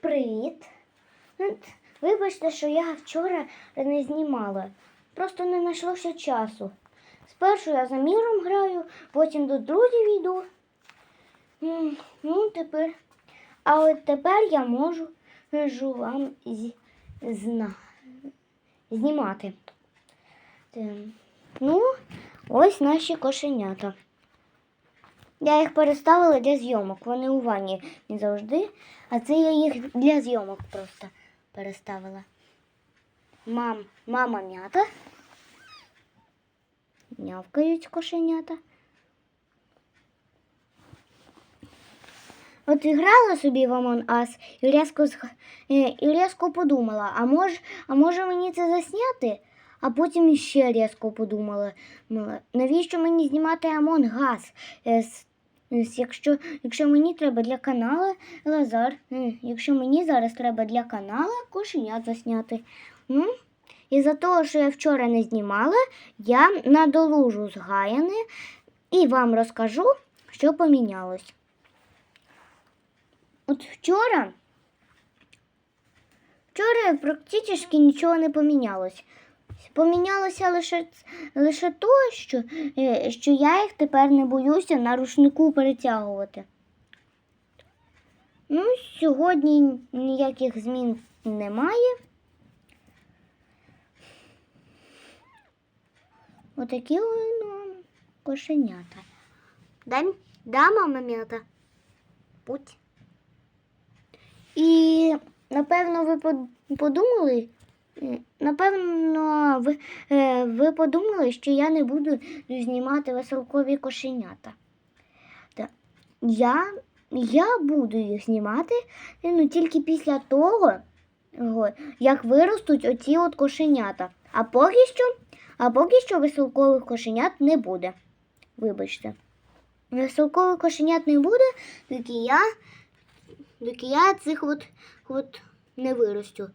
привіт. Вибачте, що я вчора не знімала. Просто не знайшлося часу. Спершу я за міром граю, потім до друзів йду. Ну, тепер. А от тепер я можу, вам зна... знімати. Ну, ось наші кошенята. Я їх переставила для зйомок. Вони у ванні не завжди. А це я їх для зйомок просто переставила. Мам, мама м'ята. Нявкають кошенята. От грала собі в Among Us і різко, е, і різко подумала, а може, а може мені це засняти? А потім ще різко подумала, навіщо мені знімати Among Us? Е, с- с- Якщо, якщо мені треба для каналу Лазар, якщо мені зараз треба для каналу кошенят засняти. Ну, і за того, що я вчора не знімала, я надолужу згаяне і вам розкажу, що помінялось. От вчора, вчора практично нічого не помінялось. Помінялося лише, лише то, що, е, що я їх тепер не боюся на рушнику перетягувати. Ну, сьогодні ніяких змін немає. Отакі ну, кошенята. Да, да, мама м'ята? Путь. І напевно ви подумали, напевно, ви, е, ви подумали, що я не буду знімати веселкові кошенята. Та я, я буду їх знімати е, ну, тільки після того, як виростуть оці от кошенята. А поки що, а поки що веселкових кошенят не буде. Вибачте. Веселкових кошенят не буде, доки я доки я цих от, от не виростю.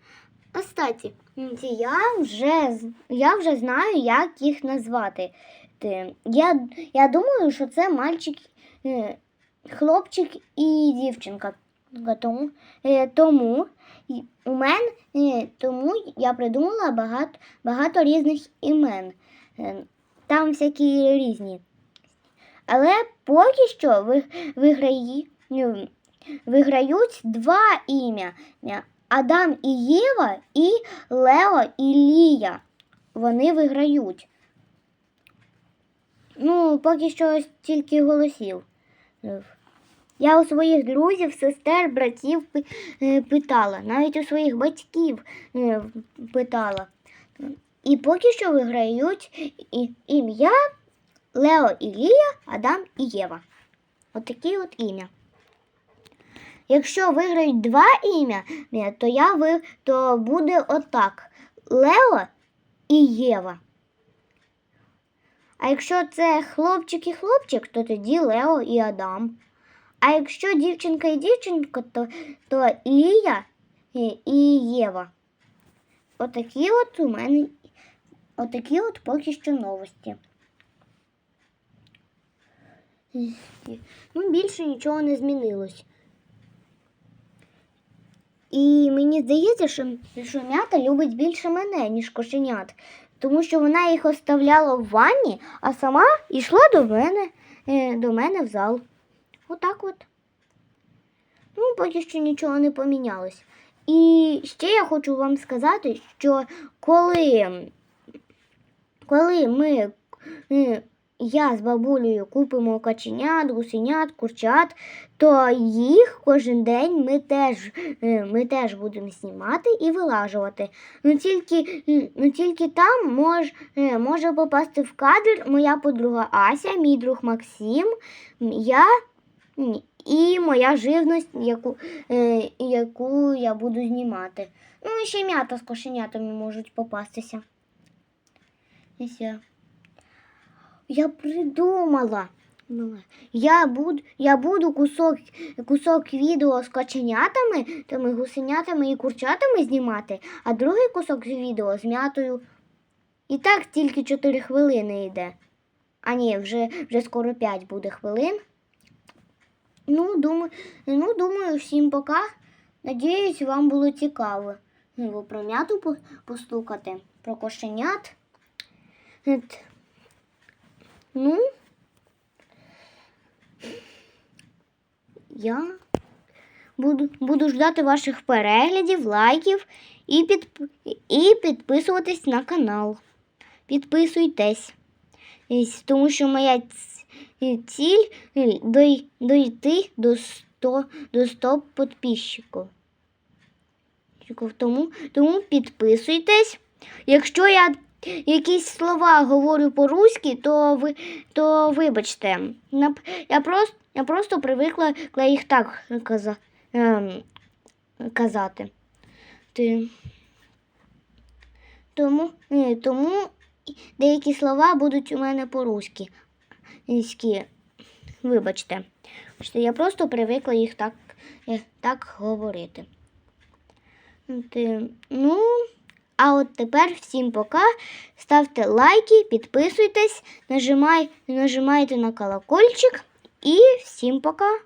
А статі, ці я вже, я вже знаю, як їх назвати. Я, я думаю, що це мальчик, е, хлопчик і дівчинка. Тому, е, тому у мене тому я придумала багато, багато різних імен. Е, Там всякі різні. Але поки що ви, ну, виграють два ім'я. Адам і Єва і Лео і Лія. Вони виграють. Ну, поки що тільки голосів. Я у своїх друзів, сестер, братів е, питала, навіть у своїх батьків е, питала. І поки що виграють ім'я Лео і Лія, Адам і Єва. Отакі от ім'я. Якщо виграють два ім'я, то я ви, то буде отак: Лео і Єва. А якщо це хлопчик і хлопчик, то тоді Лео і Адам. А якщо дівчинка і дівчинка, то, то Лія і, і Єва. Отакі от у мене отакі от поки що новості. Ну, більше нічого не змінилось. І мені здається, що, що м'ята любить більше мене, ніж кошенят. Тому що вона їх оставляла в ванні, а сама йшла до мене, е, до мене в зал. Отак от. Ну, поки що нічого не помінялось. І ще я хочу вам сказати, що коли, коли ми, е, я з бабулею купимо каченят, гусенят, курчат, то їх кожен день ми теж, е, ми теж будемо знімати і вилажувати. Ну тільки, ну, тільки там мож, е, може попасти в кадр моя подруга Ася, мій друг Максим, я і моя живність, яку, е, яку я буду знімати. Ну, ще м'ята з кошенятами можуть попастися. І все. Я придумала. Я буду, я буду кусок, кусок відео з каченятами, тими гусенятами і курчатами знімати, а другий кусок відео з м'ятою. І так тільки 4 хвилини йде. А ні, вже, вже скоро 5 буде хвилин. Ну, думаю, ну, думаю, всім пока. Надіюсь, вам було цікаво ну, про м'яту по- послухати, про кошенят. Ну, я буду, буду ждати ваших переглядів, лайків і, під, і підписуватись на канал. Підписуйтесь. Тому що моя ціль дой- дойти до 100, до 100 підписчиків. Тому, тому підписуйтесь. Якщо я якісь слова говорю по-руськи, то ви то вибачте. Я просто, я просто привикла їх так каза, ем, казати. Ти. Тому, е, тому деякі слова будуть у мене по-руськи. Вибачте, Я просто привикла їх так, е, так говорити. Ти, ну, а от тепер всім пока. Ставте лайки, підписуйтесь, нажимай, нажимайте на колокольчик і всім пока.